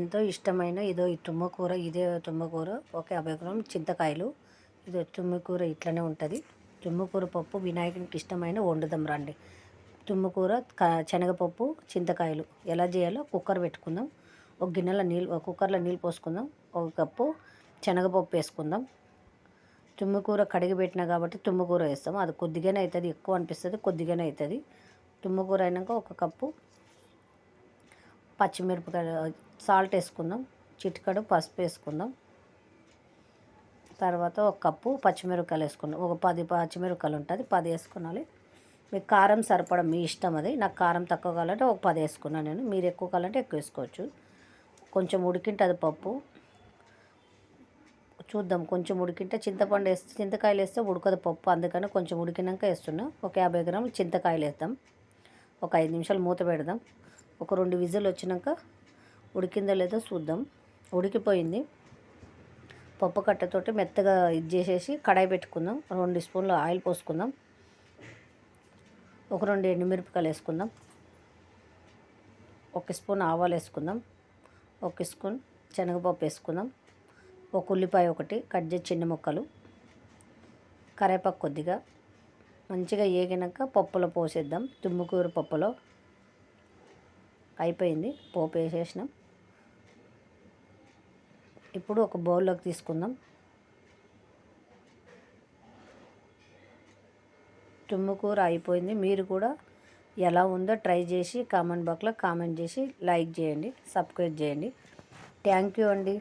ఎంతో ఇష్టమైన ఇదో ఈ తుమ్మకూర ఇదే తుమ్మకూర ఒక యాభై గ్రాములు చింతకాయలు. ఇది తుమ్మకూర ఇట్లనే ఉంటుంది. తుమ్మకూర పప్పు వినాయకునికి ఇష్టమైన వండుదాం రండి. తుమ్మకూర శనగపప్పు చింతకాయలు. ఎలా చేయాలో కుక్కర్ పెట్టుకుందాం. ఒక గిన్నెలో నీళ్ళు కుక్కర్లో నీళ్ళు పోసుకుందాం. ఒక కప్పు శనగపప్పు వేసుకుందాం. తుమ్మకూర కడిగి పెట్టినా కాబట్టి తుమ్మకూర వేస్తాం. అది కొద్దిగానే అవుతుంది ఎక్కువ అనిపిస్తుంది కొద్దిగానే అవుతుంది. తుమ్మకూర అయినాక ఒక కప్పు పచ్చిమిరపకాయ సాల్ట్ వేసుకుందాం చిటికడు పసుపు వేసుకుందాం. తర్వాత ఒక కప్పు పచ్చిమిరపకాయలు వేసుకుందాం. ఒక పది పచ్చిమిరపకాయలు ఉంటుంది పది వేసుకోవాలి మీకు కారం సరిపడం మీ ఇష్టం అది. నాకు కారం తక్కువ కావాలంటే ఒక పది వేసుకున్నాను నేను. మీరు ఎక్కువ కావాలంటే ఎక్కువ వేసుకోవచ్చు. కొంచెం ఉడికింటుంది పప్పు. చూద్దాం కొంచెం ఉడికింటే చింతపండు వేస్తే చింతకాయలు వేస్తే ఉడకదు పప్పు. అందుకని కొంచెం ఉడికినాక వేస్తున్నా. ఒక యాభై గ్రాములు చింతకాయలు వేద్దాం. ఒక ఐదు నిమిషాలు మూత పెడదాం. ఒక రెండు విజిల్ వచ్చినాక ఉడికిందో లేదో చూద్దాం. ఉడికిపోయింది. పప్పు కట్టతోటి మెత్తగా ఇది చేసేసి కడాయి పెట్టుకుందాం. రెండు స్పూన్లు ఆయిల్ పోసుకుందాం. ఒక రెండు ఎండుమిరపకాయలు వేసుకుందాం. ఒక స్పూన్ ఆవాలు వేసుకుందాం. ఒక స్పూన్ శనగపప్పు వేసుకుందాం. ఒక ఉల్లిపాయ ఒకటి కట్ చేసి చిన్న ముక్కలు. కరేపాకు కొద్దిగా. మంచిగా ఏగినాక పప్పులో పోసేద్దాం. తుమ్ముకూర పప్పులో. అయిపోయింది. పోపు వేసేసినాం. ఇప్పుడు ఒక బౌల్లోకి తీసుకుందాం. తుమ్ము కూర అయిపోయింది. మీరు కూడా ఎలా ఉందో ట్రై చేసి కామెంట్ బాక్స్లో కామెంట్ చేసి లైక్ చేయండి సబ్స్క్రైబ్ చేయండి. థ్యాంక్ యూ అండి.